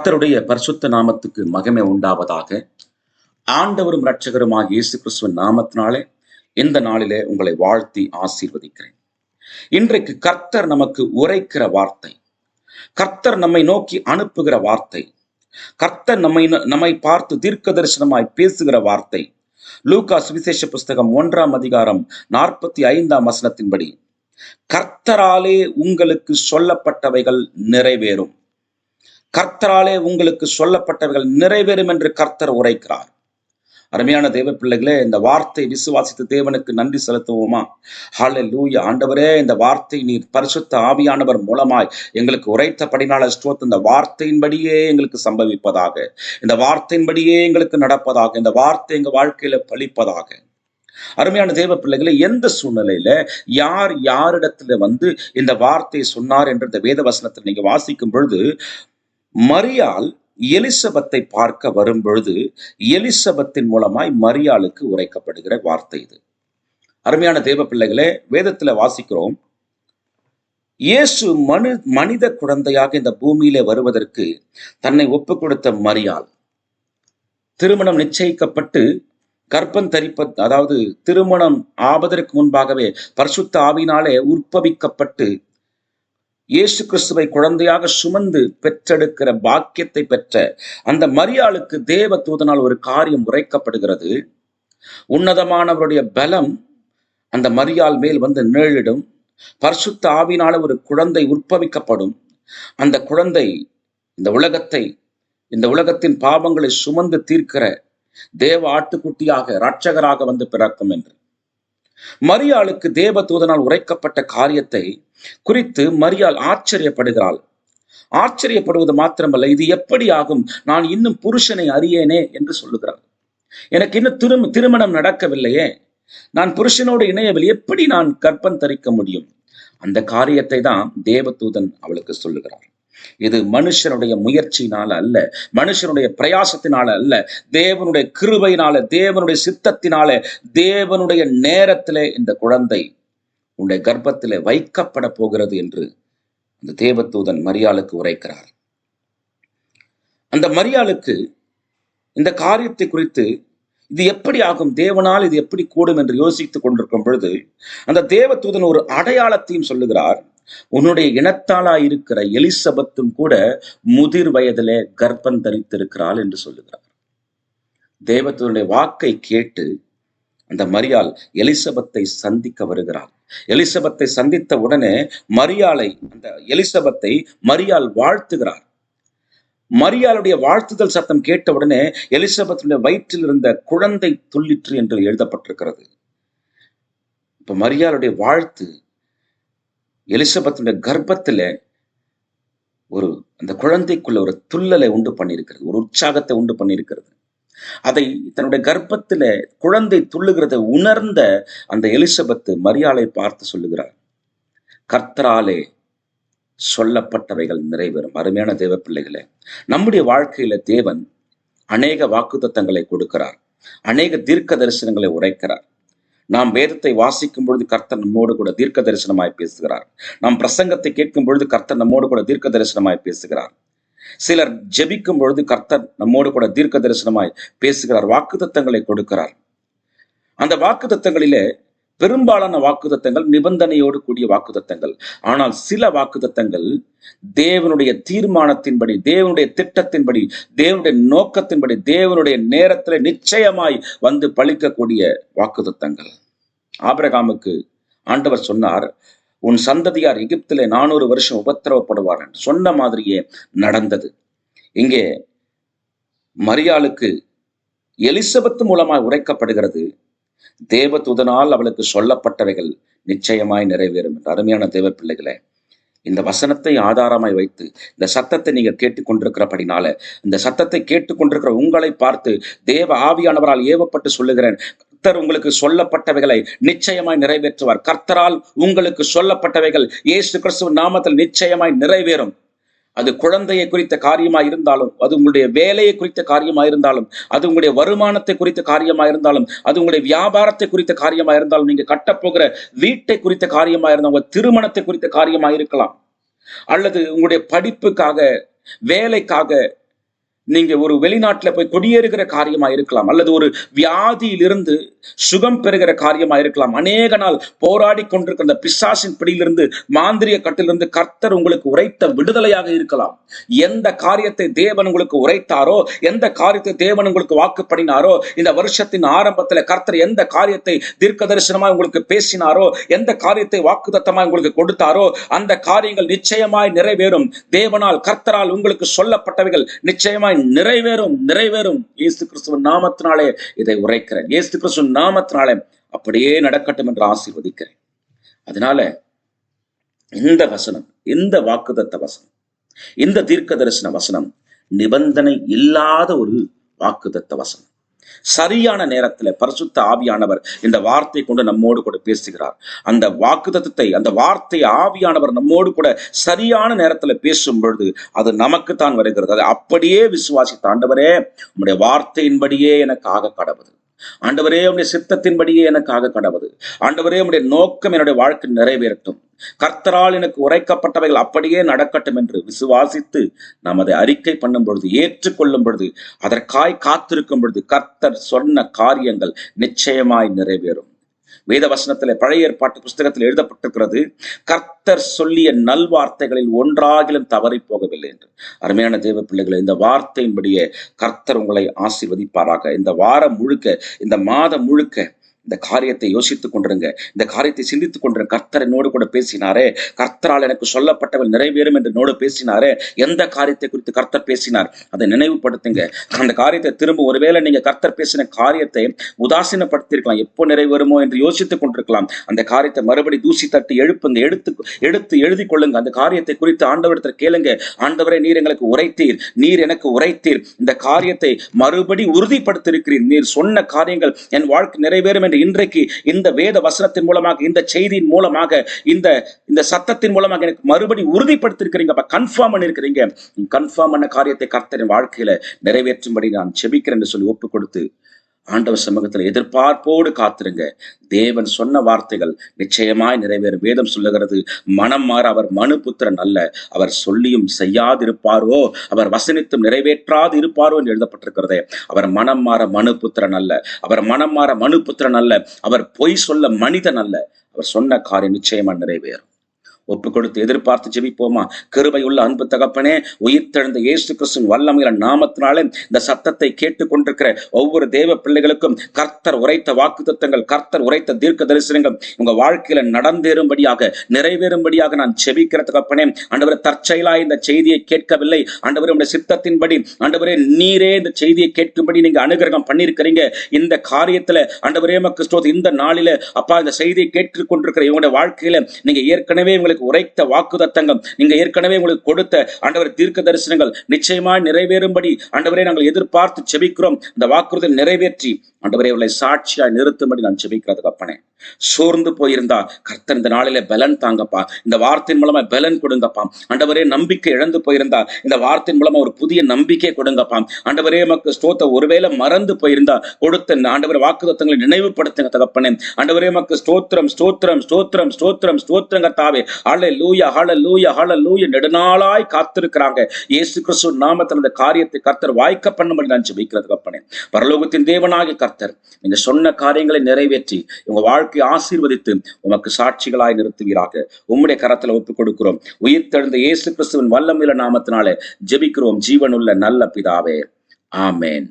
கர்த்தருடைய பரிசுத்த நாமத்துக்கு மகிமை உண்டாவதாக. ஆண்டவரும் இரட்சகருமாக இயேசு கிறிஸ்துவின் நாமத்தினாலே இந்த நாளிலே உங்களை வாழ்த்தி ஆசீர்வதிக்கிறேன். இன்றைக்கு கர்த்தர் நமக்கு உரைக்கிற வார்த்தை கர்த்தர் நம்மை நோக்கி அனுப்புகிற வார்த்தை கர்த்தர் நம்மை நம்மை பார்த்து தீர்க்க தரிசனமாய் பேசுகிற வார்த்தை லூகா சுவிசேஷ புஸ்தகம் ஒன்றாம் அதிகாரம் நாற்பத்தி ஐந்தாம் வசனத்தின்படி கர்த்தராலே உங்களுக்கு சொல்லப்பட்டவைகள் நிறைவேறும். கர்த்தராலே உங்களுக்கு சொல்லப்பட்டவர்கள் நிறைவேறும் என்று கர்த்தர் உரைக்கிறார். அருமையான தேவ பிள்ளைகளே இந்த வார்த்தை விசுவாசித்த தேவனுக்கு நன்றி செலுத்துவோமா? ஹாலே லூய ஆண்டவரே இந்த வார்த்தை நீர் பரிசுத்த ஆவியானவர் மூலமாய் எங்களுக்கு உரைத்தபடினால ஸ்டோத் இந்த வார்த்தையின்படியே எங்களுக்கு சம்பவிப்பதாக இந்த வார்த்தையின்படியே எங்களுக்கு நடப்பதாக இந்த வார்த்தை எங்க வாழ்க்கையில பழிப்பதாக. அருமையான தேவ பிள்ளைகளை எந்த சூழ்நிலையில யார் யாரிடத்துல வந்து இந்த வார்த்தையை சொன்னார் என்ற இந்த வேத வசனத்தில் நீங்க வாசிக்கும் பொழுது மரியால் எலிசபத்தை பார்க்க வரும் பொழுது எலிசபத்தின் மூலமாய் மரியாளுக்கு உரைக்கப்படுகிற வார்த்தை இது. அருமையான தேவ பிள்ளைகளே வேதத்துல வாசிக்கிறோம். இயேசு மனு மனித குழந்தையாக இந்த பூமியிலே வருவதற்கு தன்னை ஒப்பு கொடுத்த மரியாள். திருமணம் நிச்சயிக்கப்பட்டு கர்ப்பம் தரிப்ப அதாவது திருமணம் ஆவதற்கு முன்பாகவே பரிசுத்த ஆவினாலே உற்பவிக்கப்பட்டு இயேசு கிறிஸ்துவை குழந்தையாக சுமந்து பெற்றெடுக்கிற பாக்கியத்தை பெற்ற அந்த மரியாளுக்கு தேவ தூதனால் ஒரு காரியம் உரைக்கப்படுகிறது. உன்னதமானவருடைய பலம் அந்த மரியாள் மேல் வந்து நிழலிடும் பரிசுத்த ஆவினால ஒரு குழந்தை உற்பவிக்கப்படும். அந்த குழந்தை இந்த உலகத்தை இந்த உலகத்தின் பாவங்களை சுமந்து தீர்க்கிற தேவ ஆட்டுக்குட்டியாக இரட்சகராக வந்து பிறக்கும் என்று. மரியாளுக்கு தேவ தூதனால் உரைக்கப்பட்ட காரியத்தை குறித்து மரியாள் ஆச்சரியப்படுகிறாள். ஆச்சரியப்படுவது மாத்திரமல்ல இது எப்படி ஆகும் நான் இன்னும் புருஷனை அறியேனே என்று சொல்லுகிறாள். எனக்கு இன்னும் திரு திருமணம் நடக்கவில்லையே. நான் புருஷனோடு இணையவில் எப்படி நான் கற்பம் தரிக்க முடியும்? அந்த காரியத்தை தான் தேவதூதன் அவளுக்கு சொல்லுகிறார். இது மனுஷனுடைய முயற்சியினால அல்ல மனுஷனுடைய பிரயாசத்தினால அல்ல தேவனுடைய கிருபையினால தேவனுடைய சித்தத்தினால தேவனுடைய நேரத்திலே இந்த குழந்தை உன்னுடைய கர்ப்பத்திலே வைக்கப்பட போகிறது என்று அந்த தேவதூதன் மரியாளுக்கு உரைக்கிறார். அந்த மரியாளுக்கு இந்த காரியத்தை குறித்து இது எப்படி ஆகும் தேவனால் இது எப்படி கூடும் என்று யோசித்துக் கொண்டிருக்கும் பொழுது அந்த தேவதூதன் ஒரு அடையாளத்தையும் சொல்லுகிறார். உன்னுடைய இனத்தாளா இருக்கிற எலிசபத்தும் கூட முதிர் வயதிலே கர்ப்பம் தரித்திருக்கிறாள் என்று சொல்லுகிறார். தேவத்தினுடைய வாக்கை கேட்டு அந்த மரியாள் எலிசபத்தை சந்திக்க வருகிறாள். எலிசபத்தை சந்தித்த உடனே மரியாளை அந்த எலிசபத்தை மரியாள் வாழ்த்துகிறார். மரியாளுடைய வாழ்த்துதல் சத்தம் கேட்ட உடனே எலிசபத்துடைய வயிற்றில் இருந்த குழந்தை துள்ளிற்று என்று எழுதப்பட்டிருக்கிறது. இப்ப மரியாளுடைய வாழ்த்து எலிசபத்துடைய கர்ப்பத்துல ஒரு அந்த குழந்தைக்குள்ள ஒரு துள்ளலை உண்டு பண்ணியிருக்கிறது ஒரு உற்சாகத்தை உண்டு பண்ணியிருக்கிறது. அதை தன்னுடைய கர்ப்பத்துல குழந்தை துள்ளுகிறத உணர்ந்த அந்த எலிசபெத்து மரியாளை பார்த்து சொல்லுகிறார் கர்த்தராலே சொல்லப்பட்டவைகள் நிறைவேறும். அருமையான தேவ பிள்ளைகளே நம்முடைய வாழ்க்கையில தேவன் அநேக வாக்குத்தத்தங்களை கொடுக்கிறார் அநேக தீர்க்க தரிசனங்களை உரைக்கிறார். நாம் வேதத்தை வாசிக்கும் பொழுது கர்த்தர் நம்மோடு கூட தீர்க்க தரிசனமாய் பேசுகிறார். நாம் பிரசங்கத்தை கேட்கும் பொழுது கர்த்தர் நம்மோடு கூட தீர்க்க தரிசனமாய் பேசுகிறார். சிலர் ஜெபிக்கும் பொழுது கர்த்தர் நம்மோடு கூட தீர்க்க தரிசனமாய் பேசுகிறார் வாக்கு தத்தங்களை கொடுக்கிறார். அந்த வாக்கு தத்தங்களிலே பெரும்பாலான வாக்குத்தத்தங்கள் நிபந்தனையோடு கூடிய வாக்குத்தத்தங்கள். ஆனால் சில வாக்குத்தத்தங்கள் தேவனுடைய தீர்மானத்தின்படி தேவனுடைய திட்டத்தின்படி தேவனுடைய நோக்கத்தின்படி தேவனுடைய நேரத்தில் நிச்சயமாய் வந்து பழிக்கக்கூடிய வாக்குத்தத்தங்கள். ஆபிரகாமுக்கு ஆண்டவர் சொன்னார் உன் சந்ததியார் எகிப்திலே நானூறு வருஷம் உபத்திரவப்படுவார் என்று. சொன்ன மாதிரியே நடந்தது. இங்கே மரியாளுக்கு எலிசபெத் மூலமாய் உரைக்கப்படுகிறது. தேவதூதனால் அவளுக்கு சொல்லப்பட்டவைகள் நிச்சயமாய் நிறைவேறும் என்று. அருமையான தேவ பிள்ளைகளே இந்த வசனத்தை ஆதாரமாய் வைத்து இந்த சத்தத்தை நீங்க கேட்டுக்கொண்டிருக்கிறபடினால இந்த சத்தத்தை கேட்டுக்கொண்டிருக்கிற உங்களை பார்த்து தேவ ஆவியானவரால் ஏவப்பட்டு சொல்லுகிறேன். கர்த்தர் உங்களுக்கு சொல்லப்பட்டவைகளை நிச்சயமாய் நிறைவேற்றுவார். கர்த்தரால் உங்களுக்கு சொல்லப்பட்டவைகள் இயேசு கிறிஸ்துவ நாமத்தில் நிச்சயமாய் நிறைவேறும். அது குழந்தையை குறித்த காரியமா இருந்தாலும் அது உங்களுடைய வேலையை குறித்த காரியமா இருந்தாலும் அது உங்களுடைய வருமானத்தை குறித்த காரியமா இருந்தாலும் அது உங்களுடைய வியாபாரத்தை குறித்த காரியமா இருந்தாலும் நீங்க கட்டப்போகிற வீட்டை குறித்த காரியமா இருந்தால் உங்க திருமணத்தை குறித்த காரியமா இருக்கலாம் அல்லது உங்களுடைய படிப்புக்காக வேலைக்காக நீங்க ஒரு வெளிநாட்டுல போய் குடியேறுகிற காரியமா இருக்கலாம் அல்லது ஒரு வியாதியிலிருந்து சுகம் பெறுகிற காரியமா இருக்கலாம் அநேக நாள் போராடி கொண்டிருக்கிற அந்த பிசாசின் பிடியிலிருந்து மாந்திரிய கட்டிலிருந்து கர்த்தர் உங்களுக்கு உரைத்த விடுதலையாக இருக்கலாம். எந்த காரியத்தை தேவன் உங்களுக்கு உரைத்தாரோ எந்த காரியத்தை தேவன் உங்களுக்கு வாக்குப்படினாரோ இந்த வருஷத்தின் ஆரம்பத்துல கர்த்தர் எந்த காரியத்தை தீர்க்க தரிசனமாக உங்களுக்கு பேசினாரோ எந்த காரியத்தை வாக்குதத்தமாக உங்களுக்கு கொடுத்தாரோ அந்த காரியங்கள் நிச்சயமாய் நிறைவேறும். தேவனால் கர்த்தரால் உங்களுக்கு சொல்லப்பட்டவைகள் நிச்சயமாய் நிறைவேறும் நிறைவேறும். இயேசு கிறிஸ்துவின் நாமத்தினாலே இதை உரைக்கிறேன். இயேசு கிறிஸ்துவின் நாமத்தினாலே அப்படியே நடக்கட்டும் என்று ஆசீர்வதிக்கிறேன். அதனால இந்த வசனம் இந்த வாக்குதத்த வசனம் இந்த தீர்க்க தரிசன வசனம் நிபந்தனை இல்லாத ஒரு வாக்குதத்த வசனம். சரியான நேரத்துல பரிசுத்த ஆவியானவர் இந்த வார்த்தை கொண்டு நம்மோடு கூட பேசுகிறார். அந்த வாக்குதத்தை அந்த வார்த்தை ஆவியானவர் நம்மோடு கூட சரியான நேரத்துல பேசும் பொழுது அது நமக்கு தான் வருகிறது. அதை அப்படியே விசுவாசித்த ஆண்டவரே உங்களுடைய வார்த்தையின்படியே எனக்கு ஆக கடவுது ஆண்டவரே உடைய சித்தத்தின்படியே எனக்கு ஆக கடவுது ஆண்டவரே உடைய நோக்கம் என்னுடைய வாழ்க்கை நிறைவேறட்டும். கர்த்தரால் எனக்கு உரைக்கப்பட்டவைகள் அப்படியே நடக்கட்டும் என்று விசுவாசித்து நாம் அதை அறிக்கை பண்ணும் பொழுது ஏற்றுக்கொள்ளும் பொழுது அதற்காய் காத்திருக்கும் பொழுது கர்த்தர் சொன்ன காரியங்கள் நிச்சயமாய் நிறைவேறும். வேத வசனத்தில் பழைய ஏற்பாட்டு புஸ்தகத்தில் எழுதப்பட்டிருக்கிறது கர்த்தர் சொல்லிய நல்வார்த்தைகளில் ஒன்றாகிலும் தவறி போகவில்லை என்று. அருமையான தேவ பிள்ளைகளை இந்த வார்த்தையின்படியே கர்த்தர் உங்களை ஆசிர்வதிப்பாராக. இந்த வாரம் முழுக்க இந்த மாதம் முழுக்க இந்த காரியத்தை யோசித்துக் கொண்டிருங்க. இந்த காரியத்தை சிந்தித்துக் கொண்டிருங்க கர்த்தர் என்னோடு கூட பேசினாரே. கர்த்தரால் எனக்கு சொல்லப்பட்டவள் நிறைவேறும் என்று என்னோடு பேசினாரே. எந்த காரியத்தை குறித்து கர்த்தர் பேசினார்? அதை நினைவுபடுத்துங்க. அந்த காரியத்தை திரும்ப ஒருவேளை நீங்க கர்த்தர் பேசின காரியத்தை உதாசீனப்படுத்தியிருக்கலாம். எப்போ நிறைவேறுமோ என்று யோசித்துக் கொண்டிருக்கலாம். அந்த காரியத்தை மறுபடி தூசி தட்டி எழுப்புங்க. எடுத்து எடுத்து எழுதி கொள்ளுங்க அந்த காரியத்தை குறித்து ஆண்டவரிடத்தில் கேளுங்க. ஆண்டவரை நீர் எங்களுக்கு உரைத்தீர். நீர் எனக்கு உரைத்தீர். இந்த காரியத்தை மறுபடி உறுதிப்படுத்தியிருக்கிறீர். நீர் சொன்ன காரியங்கள் என் வாழ்க்கை நிறைவேறும் என்று இன்றைக்கு இந்த வேத வசனத்தின் மூலமாக இந்த செய்தியின் மூலமாக இந்த இந்த சத்தத்தின் மூலமாக எனக்கு மறுபடி உறுதிப்படுத்திருக்கிறீங்க. அப்ப கன்ஃபார்ம் பண்ணிருக்கிறீங்க. கன்ஃபார்ம் பண்ண காரியத்தை கர்த்தரின் வாழ்க்கையில நிறைவேற்றும்படி நான் செபிக்கிறேன் என்று சொல்லி ஒப்பு கொடுத்து ஆண்டவர் சமூகத்தில் எதிர்பார்ப்போடு காத்திருங்க. தேவன் சொன்ன வார்த்தைகள் நிச்சயமாய் நிறைவேறும். வேதம் சொல்லுகிறது மனம் மாற அவர் மனு புத்திரன் அல்ல. அவர் சொல்லியும் செய்யாதிருப்பாரோ? அவர் வசனித்தும் நிறைவேற்றாது இருப்பாரோ என்று எழுதப்பட்டிருக்கிறதே. அவர் மனம் மாற மனு புத்திரன் அல்ல. அவர் மனம் மாற மனு புத்திரன் அல்ல. அவர் பொய் சொல்ல மனிதன் அல்ல. அவர் சொன்ன காரியம் நிச்சயமா நிறைவேறும். ஒப்பு கொடுத்து எதிர்பார்த்து ஜெபிப்போமா? கிருபை உள்ள அன்பு தகப்பனே உயிர்த்தெழுந்த இயேசு கிறிஸ்துவின் வல்லமையில நாமத்தினாலே இந்த சத்தத்தை கேட்டுக்கொண்டிருக்கிற ஒவ்வொரு தேவ பிள்ளைகளுக்கும் கர்த்தர் உரைத்த வாக்கு தத்தங்கள் கர்த்தர் உரைத்த தீர்க்க தரிசனங்கள் உங்க வாழ்க்கையில நடந்தேறும்படியாக நிறைவேறும்படியாக நான் செபிக்கிற தகப்பனே ஆண்டவர் தற்செயலா இந்த செய்தியை கேட்கவில்லை. ஆண்டவரே உடைய சித்தத்தின்படி ஆண்டவரே நீரே இந்த செய்தியை கேட்கும்படி நீங்க அனுகிரகம் பண்ணியிருக்கிறீங்க. இந்த காரியத்துல ஆண்டவரே மக்கு இந்த நாளில அப்பா இந்த செய்தியை கேட்டுக்கொண்டிருக்கிற இவங்களுடைய வாழ்க்கையில நீங்க ஏற்கனவே உங்களுக்கு உரைத்த வாக்கு தத்தங்கள் நீங்க ஏற்கனவே உங்களுக்கு கொடுத்த ஆண்டவர் தீர்க்க தரிசனங்கள் நிச்சயமாய் நிறைவேறும்படி ஆண்டவரை நாங்கள் எதிர்பார்த்து செபிக்கிறோம். இந்த வாக்குறுதல் நிறைவேற்றி ஆண்டவரை உங்களை சாட்சியாய் நிறுத்தும்படி நான் செபிக்கிறதுக்கு அப்பனே. சோர்ந்து போயிருந்தா கர்த்தர் இந்த நாளில பலன் தாங்கப்பா. இந்த வார்த்தையின் மூலமா பலன் கொடுங்கப்பா. ஆண்டவரே நம்பிக்கை இழந்து போயிருந்தா இந்த வார்த்தையின் மூலமா ஒரு புதிய நம்பிக்கை கொடுங்கப்பா. ஆண்டவரே மக்கு ஸ்தோத்த ஒருவேளை மறந்து போயிருந்தா கொடுத்த இந்த ஆண்டவர் வாக்குதத்தங்களை நினைவுபடுத்துங்க தகப்பனே. ஆண்டவரே மக்கு ஸ்தோத்திரம் ஸ்தோத்திரம் ஸ்தோத்திரம் ஸ்தோத்திரம் ஸ்தோத்திரங்க தாவே ஹால லூயா ஹால லூயா லூயா நெடுநாளாய் காத்திருக்கிறாங்க. இயேசு கிறிஸ்து நாமத்தில் அந்த காரியத்தை கர்த்தர் வாய்க்க பண்ணும்படி நான் ஜெபிக்கிறது கப்பனே பரலோகத்தின் தேவனாகி கர்த்தர் நீங்க சொன்ன காரியங்களை நிறைவேற்றி உங்க வாழ்க்கையை ஆசீர்வதித்து உமக்கு சாட்சிகளாய் நிறுத்துவீராக. உம்முடைய கரத்துல ஒப்புக் கொடுக்கிறோம். உயிர் தழுந்த இயேசு கிறிஸ்துவின் வல்லமில நாமத்தினாலே ஜெபிக்கிறோம். ஜீவனுள்ள நல்ல பிதாவே. ஆமேன்.